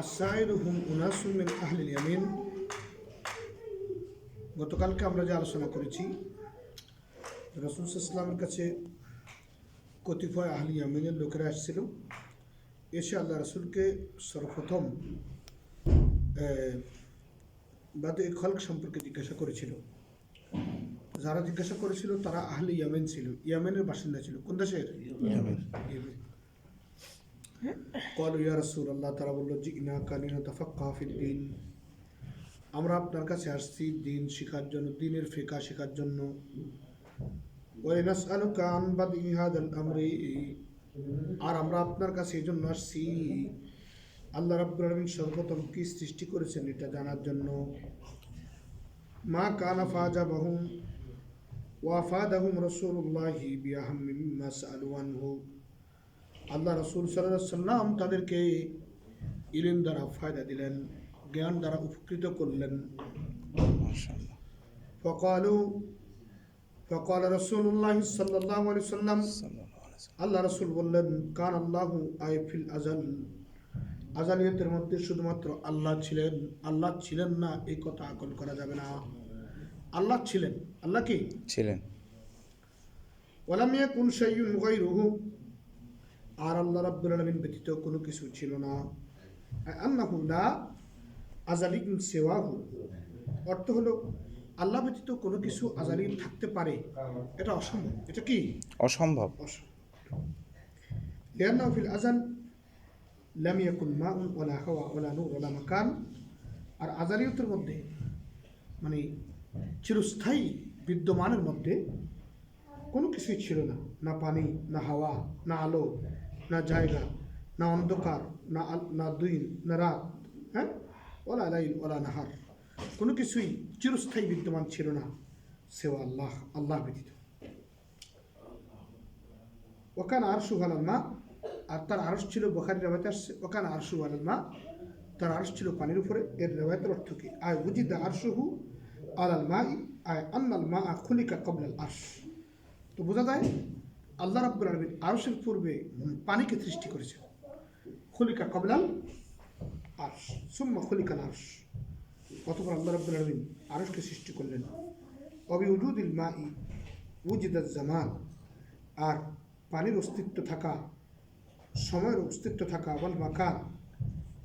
আসাইল হুম উনাসুম মিন আহলিল ইয়ামিন। গতকালকে আমরা যে আলোচনা করেছি রসুল ইসলামের কাছে কতিপয় আহলি ইয়ামিনের লোকেরা আসছিল এসে আল্লাহ রসুলকে সর্বপ্রথম বাদে খলক সম্পর্কে জিজ্ঞাসা করেছিল। যারা জিজ্ঞাসা করেছিল তারা আহলি ইয়ামেন ছিল। ইয়ামেনের বাসিন্দা ছিল। কোন দেশের? ইয়ামেন। কল ইয়া রসুল আল্লাহ তারা বলল, জি, ইনা ফিল দিন। আমরা আপনার কাছে আসছি দিন শেখার জন্য, দিনের ফিকা শেখার জন্য। ওয়াইনাসআলুকা আন বাদি হাদাল আমরি। আর আমরা আপনার কাছে এই জন্য আসছি। আল্লাহ রাব্বুল আলামিন সর্বপ্রথম কি সৃষ্টি করেছেন এটা জানার জন্য। মা কানা ফাজা ফাজাবাহুম ওয়াফাদাহুম রাসূলুল্লাহি বিআহাম্মি মিম্মা সাআলু আনহু। আল্লাহ রসুল সাল্লাম তাদেরকে ইলিম দ্বারা ফায়দা দিলেন জ্ঞান দ্বারা উপকৃত করলেন। ফকালু ফকাল রসুল্লাহ সাল্লাহ আলি সাল্লাম। আল্লাহ রসুল বললেন কান আল্লাহু আইফিল আজাল আজালিয়তের মধ্যে শুধুমাত্র আল্লাহ ছিলেন আল্লাহ ছিলেন না এই কথা আকল করা যাবে না। আল্লাহ ছিলেন আল্লাহ কি? ছিলেন। ওলাম ইয়াকুন শাইউন গায়রুহু আর আল্লাহ রাব্বুল আলামিন ব্যতীত কোনো কিছু ছিল না। আন্নাহু লা আজালিকুন সিওয়াহু। অর্থ হলো আল্লাহ ব্যতীত কোনো কিছু আজালি থাকতে পারে। এটা অসম্ভব। এটা কি? অসম্ভব। লিআন্নাহু ফিল আজাল লাম ইয়াকুন মাউন ওয়ালা হাওয়া ওয়ালা নূর ওয়ালা মাকান আর আজালিয়তের মধ্যে মানে চিরস্থায়ী বিদ্যমানের মধ্যে কোনো কিছুই ছিল না। না পানি না হাওয়া না আলো। না জায়গা, না অন্ধকার, না না দিন, না রাত হ্যাঁ? ওলা লাইল, ওলা নাহার। কোনো কিছুই চিরস্থায়ী বিদ্যমান ছিল না, সেও আল্লাহ আল্লাহ ব্যতীত। ওখানে আরশু আলাল মা, আর তার আরস ছিল বখারি রেবাতে আসছে ওখানে আরশু আলাল মা, তার আরস ছিল পানির উপরে। এর রেবায়তের অর্থ কি? আয় বুঝিদা আরশুহু আলাল মা আয় আন্নাল মা খুলিকা কবলাল আরশ। তো বোঝা যায় আল্লাহ রাব্বুল আলমিন আরশের পূর্বে পানিকে সৃষ্টি করেছেন। খুলিকা কবলাল আরশ, সুম্মা খুলিকাল আরশ। অতপর আল্লাহ রাব্বুল আলমিন আরশকে সৃষ্টি করলেন। অবি উজুদিল মা ই উজিদাত জামান আর পানির অস্তিত্ব থাকা, সময়ের অস্তিত্ব থাকা বল মাকান।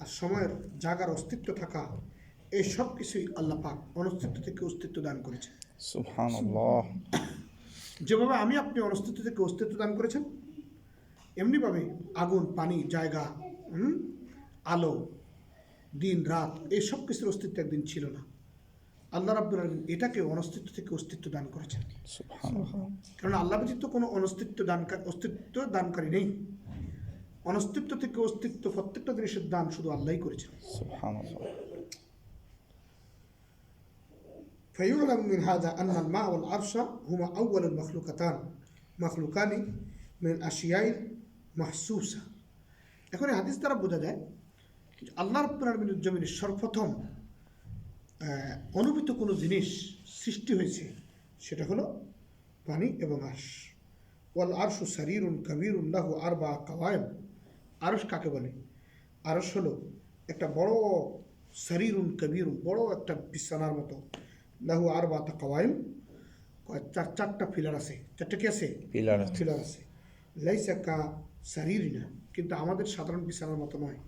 আর সময়ের জাগার অস্তিত্ব থাকা, এই সব কিছুই আল্লাহ পাক অনস্তিত্ব থেকে অস্তিত্ব দান করেছে যেভাবে আমি আপনি অনস্তিত্ব থেকে অস্তিত্ব দান করেছেন এমনিভাবে আগুন পানি জায়গা হুম, আলো দিন রাত এই সব কিছুর অস্তিত্ব একদিন ছিল না। আল্লাহ রাব্বুল আলমিন এটাকে অনস্তিত্ব থেকে অস্তিত্ব দান করেছেন। কারণ আল্লাহ ব্যতীত কোনো অনস্তিত্ব দানকারী অস্তিত্ব দানকারী নেই। অনস্তিত্ব থেকে অস্তিত্ব প্রত্যেকটা জিনিসের দান শুধু আল্লাহই করেছেন সুবহানাল্লাহ فيعلم من هذا أن الماء والعرش هما أول المخلوقتان مخلوقان من الأشياء المحسوسة এখন এই হাদিস দ্বারা বোঝা যায় যে আল্লাহ রব্বুল আলমিনের জমিনের সর্বপ্রথম আহ, অনুভূত কোনো জিনিস সৃষ্টি হয়েছে সেটা হলো পানি এবং আশ ওয়াল আরশু সারিরুন কাবিরুন লাহু আর বা কাওয়ায়ম আরশ কাকে বলে আরশ হলো একটা বড় সারিরুন কাবিরুন বড় একটা বিছানার মতো লাহু আর বা কাওয়ায়ম চার চারটা ফিলার আছে চারটা কি আছে পিলার আছে ফিলার আছে লাইসা কা সারির না কিন্তু আমাদের সাধারণ বিছানার মতো নয়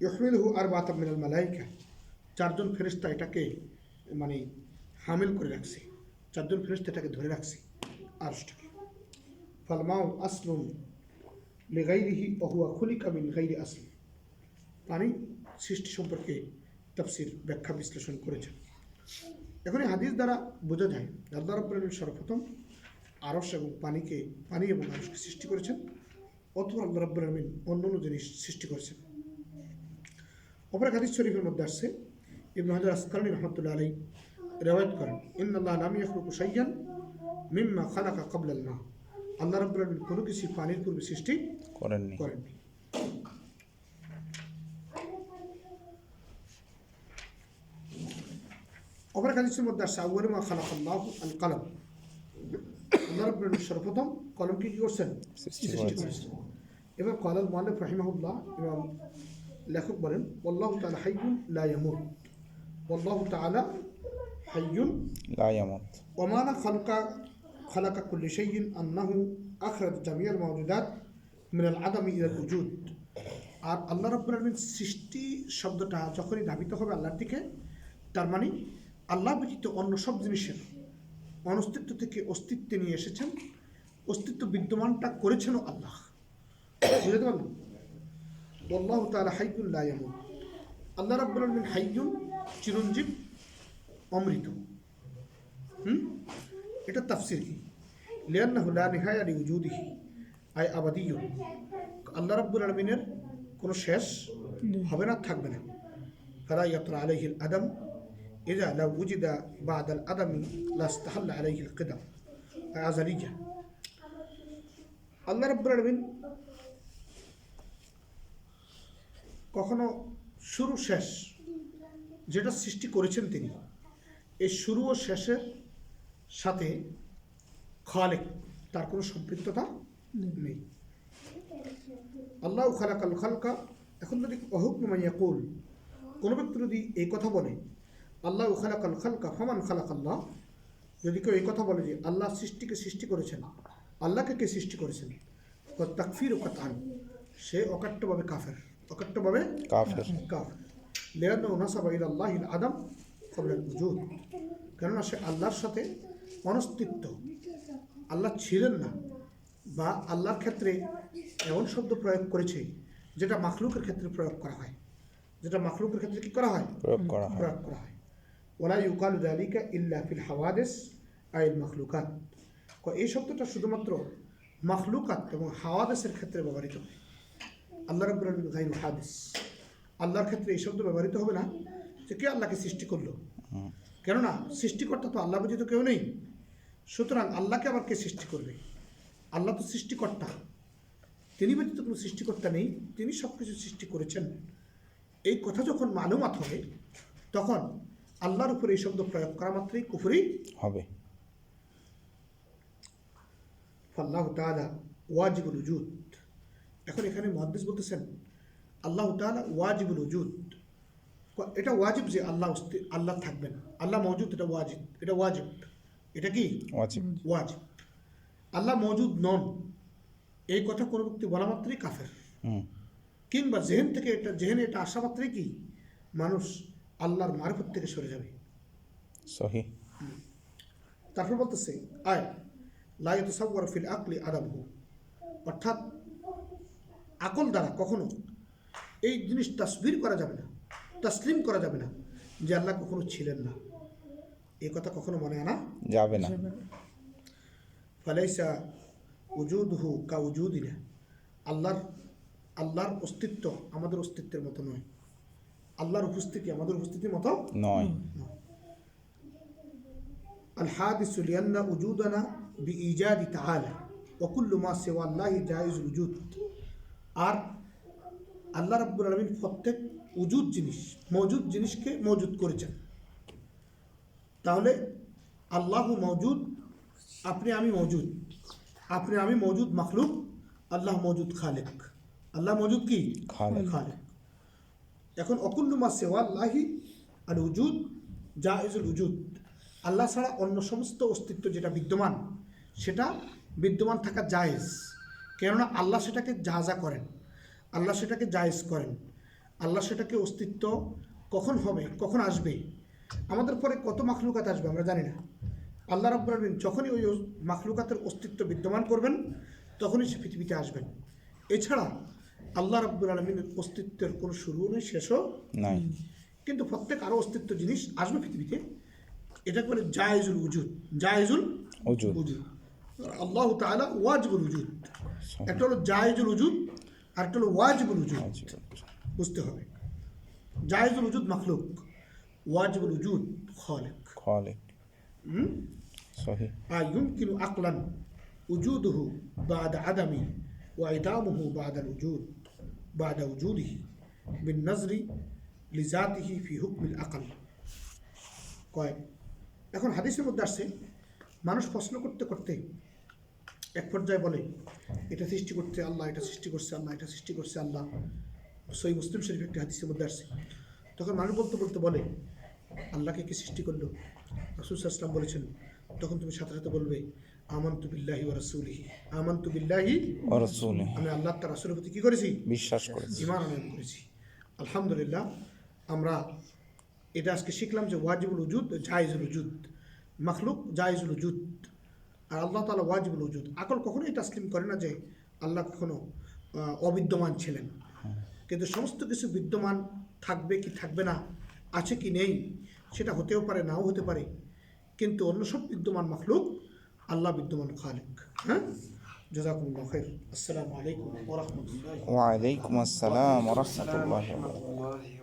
ইহমিলহু আর বাতাম মিনাল মালাইকা চারজন ফেরেস্তা এটাকে মানে হামিল করে রাখছে চারজন ফেরেস্তা এটাকে ধরে রাখছে আরশটাকে ফালমাউ আসলুন লেগাইরিহি অহুয়া খুলিকা মিন গাইরি আসল পানি সৃষ্টি সম্পর্কে তাফসির ব্যাখ্যা বিশ্লেষণ করেছেন। এখন এই হাদিস দ্বারা বোঝা যায় আল্লাহ রাব্বুল সর্বপ্রথম আরস এবং পানিকে পানি এবং আরসকে সৃষ্টি করেছেন অথবা আল্লাহ রাব্বুল আলামিন অন্য অন্য জিনিস সৃষ্টি করেছেন। অপর হাদিস শরীফের মধ্যে আসছে ইবনু হাজার আসকালানি রহমতুল্লাহ আলাই রেওয়ায়ত করেন ইন্নাল্লাহ লাম ইয়াখলুকু শাইয়ান মিম্মা খালাকা ক্বাবলাল মা। আল্লাহ রাব্বুল আলামিন কোনো কিছু পানির পূর্বে সৃষ্টি করেননি। করেননি। অপর হাদিসের মধ্যে আসছে মা খালাক আল্লাহ আল কালাম আল্লাহ সর্বপ্রথম কলম কি করছেন? সৃষ্টি করেছেন। এবার কলাল মালিক রাহিমাহুল্লাহ এবং লেখক বলেন আল্লাহ তাআলা হাইয়ুন লা ইয়ামুত। আল্লাহ তাআলা হাইয়ুন লা ইয়ামুত। ওয়া মানা খালাকা খালাকা কুল্লি শাইইন আন্নাহু আখরাজ জামিয়াল মাউজুদাত মিন আল আদাম ইলা আল উজুদ। আর আল্লাহ রাব্বুল আলামিন সৃষ্টি শব্দটা যখনই ধাবিত হবে আল্লাহর দিকে তার মানে আল্লাহ ব্যতীত অন্য সব জিনিসের অনস্তিত্ব থেকে অস্তিত্বে নিয়ে এসেছেন অস্তিত্ব বিদ্যমানটা করেছেনও আল্লাহ। বুঝতে পারলাম আল্লাহ তালা হাইকুল্লাহ আল্লাহ রব্বুল আলমিন হাইজুন চিরঞ্জীব অমৃত। হুম? এটা তাফসির কি? লিয়ান্নাহু লা নিহায়া লিউজুদিহি আই আবাদিয়্য আল্লাহ রাব্বুল আলামিনের কোনো শেষ হবে না থাকবে না। ফালা ইয়াতরা আলাইহিল আদম লাউ উজিদা বা'দা আল আদমি লাস্তাহাল্লা আলাইহিল কিদাম আজালিয়া আল্লাহ রাব্বুল আলামিন কখনো শুরু শেষ যেটা সৃষ্টি করেছেন তিনি, এই শুরু ও শেষের সাথে খালেক, তার কোনো সম্পৃক্ততা নেই। আল্লাহ খালাকাল খালকা, এখন যদি অহুকমাইয়াকুল কোনো ব্যক্তি যদি এই কথা বলে আল্লাহ খালাকাল খালকা ফমান খালাক আল্লাহ যদি কেউ এই কথা বলে যে আল্লাহ সৃষ্টিকে সৃষ্টি করেছেন আল্লাহকে কে সৃষ্টি করেছেন তাকফির ও কাতান। সে অকাট্যভাবে কাফের। অকাট্যভাবে কাফের। কাফের। লিয়ান্নাহু নাসাবা ইলা আল্লাহিল আদম ক্বাবলা আল উজুদ। কেননা সে আল্লাহর সাথে অনস্তিত্ব। আল্লাহ ছিলেন না বা আল্লাহর ক্ষেত্রে এমন শব্দ প্রয়োগ করেছে যেটা মাখলুকের ক্ষেত্রে প্রয়োগ করা হয়। যেটা মাখলুকের ক্ষেত্রে কি করা হয়? প্রয়োগ করা হয়। প্রয়োগ করা হয়। ওলা ইউকাল জালিকা ইল্লা ফিল হাওয়াদেস আইল মাখলুকাত। এই শব্দটা শুধুমাত্র মাখলুকাত এবং হাওয়াদেসের ক্ষেত্রে ব্যবহৃত হয়। আল্লাহ রব্বুল আলমিন হাদিস। আল্লাহর ক্ষেত্রে এই শব্দ ব্যবহৃত হবে না যে কে আল্লাহকে সৃষ্টি করল। কেননা সৃষ্টিকর্তা তো আল্লাহ ব্যতীত কেউ নেই। সুতরাং আল্লাহকে আবার কে সৃষ্টি করবে? আল্লাহ তো সৃষ্টিকর্তা। তিনি ব্যতীত কোনো সৃষ্টিকর্তা নেই, তিনি সব কিছু সৃষ্টি করেছেন। এই কথা যখন মালুমাত হবে, তখন আল্লাহর উপরে এই শব্দ প্রয়োগ করা মাত্রই কুফরি হবে। আল্লাহ তালা ওয়াজিবুল উজুদ। এখন এখানে মহাদ্দিস বলতেছেন আল্লাহ তালা ওয়াজিবুল উজুদ। এটা ওয়াজিব যে আল্লাহ আল্লাহ থাকবেন। আল্লাহ মৌজুদ এটা ওয়াজিব। এটা ওয়াজিব। এটা কি? ওয়াজিব। ওয়াজিব। আল্লাহ মৌজুদ নন। এই কথা কোনো ব্যক্তি বলা মাত্রই কাফের। কিংবা জেহেন থেকে এটা জেহেনে এটা আসা মাত্রই কি? মানুষ আল্লাহর মারফত থেকে সরে যাবে। সহি। তারপর বলতেছে আয় লাইত সাবর ফিল আকলি আদাবহু। অর্থাৎ আকল দ্বারা কখনো এই জিনিস তাসবির করা যাবে না তাসলিম করা যাবে না যে আল্লাহ কখনো ছিলেন না। এই কথা কখনো মনে আনা যাবে না। ফালাইসা উজুদহু কা উজুদিনা। আল্লাহর আল্লাহর অস্তিত্ব আমাদের অস্তিত্বের মতো নয়। আল্লাহর উপস্থিতি আমাদের উপস্থিতির মতো নয় الحادث لأن وجودنا بإيجاد تعالى وكل ما سوى الله جائز الوجود আর আল্লাহ রাব্বুল আলমিন প্রত্যেক উজুদ জিনিস মজুদ জিনিসকে মজুদ করেছেন তাহলে আল্লাহ মজুদ আপনি আমি মজুদ আপনি আমি মজুদ মখলুক আল্লাহ মজুদ খালেক আল্লাহ মজুদ কি খালেক। এখন অকুল্লুমা সেওয়াল্লাহি আল উজুদ, জায়েজুল উজুদ। আল্লাহ ছাড়া অন্য সমস্ত অস্তিত্ব যেটা বিদ্যমান, সেটা বিদ্যমান থাকা জায়েজ। কেননা আল্লাহ সেটাকে যা যা করেন, আল্লাহ সেটাকে জায়েজ করেন। আল্লাহ সেটাকে অস্তিত্ব কখন হবে, কখন আসবে? আমাদের পরে কত মাখলুকাত আসবে আমরা জানি না। আল্লাহ রাব্বুল আলামিন যখনই ওই মাখলুকাতের অস্তিত্ব বিদ্যমান করবেন, তখনই সে পৃথিবীতে আসবেন। এছাড়া আল্লাহ রাব্বুল আলমিনের অস্তিত্বের কোনো শুরুও নেই শেষও নাই কিন্তু প্রত্যেক আরও অস্তিত্ব জিনিস আসবে পৃথিবীতে এটা করে জায়েজুল উজুদ জায়েজুল উজুদ উজুদ আল্লাহ তাআলা ওয়াজিবুল উজুদ একটা হলো জায়েজুল উজুদ আর একটা হলো ওয়াজিবুল উজুদ ওয়াজিব। বুঝতে হবে জায়েজুল উজুদ মখলুক ওয়াজিবুল উজুদ খালেক খালেক সহি آه يمكن عقلا وجوده بعد عدمه وعدامه بعد الوجود بعد وجوده بالنظر لذاته في حكم العقل কয় এখন হাদিসের মধ্যে আসছে মানুষ প্রশ্ন করতে করতে এক পর্যায়ে বলে এটা সৃষ্টি করতে আল্লাহ এটা সৃষ্টি করছে আল্লাহ এটা সৃষ্টি করছে আল্লাহ সই মুসলিম শরীফ একটি হাদিসের মধ্যে আসছে তখন মানুষ বলতে বলতে বলে আল্লাহকে কি সৃষ্টি করলো রসুল ইসলাম বলেছেন তখন তুমি সাথে সাথে বলবে আমন্তু বিল্লাহি ও রসুলিহি। আমন্তু বিল্লাহি আমি আল্লাহ তার রাসুলের প্রতি কী করেছি? বিশ্বাস করেছি। আনয়ন করেছি। আলহামদুলিল্লাহ আমরা এটা আজকে শিখলাম যে ওয়াজিবুল উজুদ জায়েজুল উজুদ মখলুক জায়েজুল উজুদ আর আল্লাহ তালা ওয়াজিবুল উজুদ আকল কখনোই তাসলিম করে না যে আল্লাহ কখনো অবিদ্যমান ছিলেন। কিন্তু সমস্ত কিছু বিদ্যমান থাকবে কি থাকবে না আছে কি নেই সেটা হতেও পারে নাও হতে পারে। কিন্তু অন্য সব বিদ্যমান মখলুক আল্লাহ বিদ্যমান খালিক হ্যাঁ জাজাকুমুল্লাহ খাইর আসসালামু আলাইকুম ওয়া রাহমাতুল্লাহি ওয়ালাইকুম আসসালাম রহমতুল্লাহ الله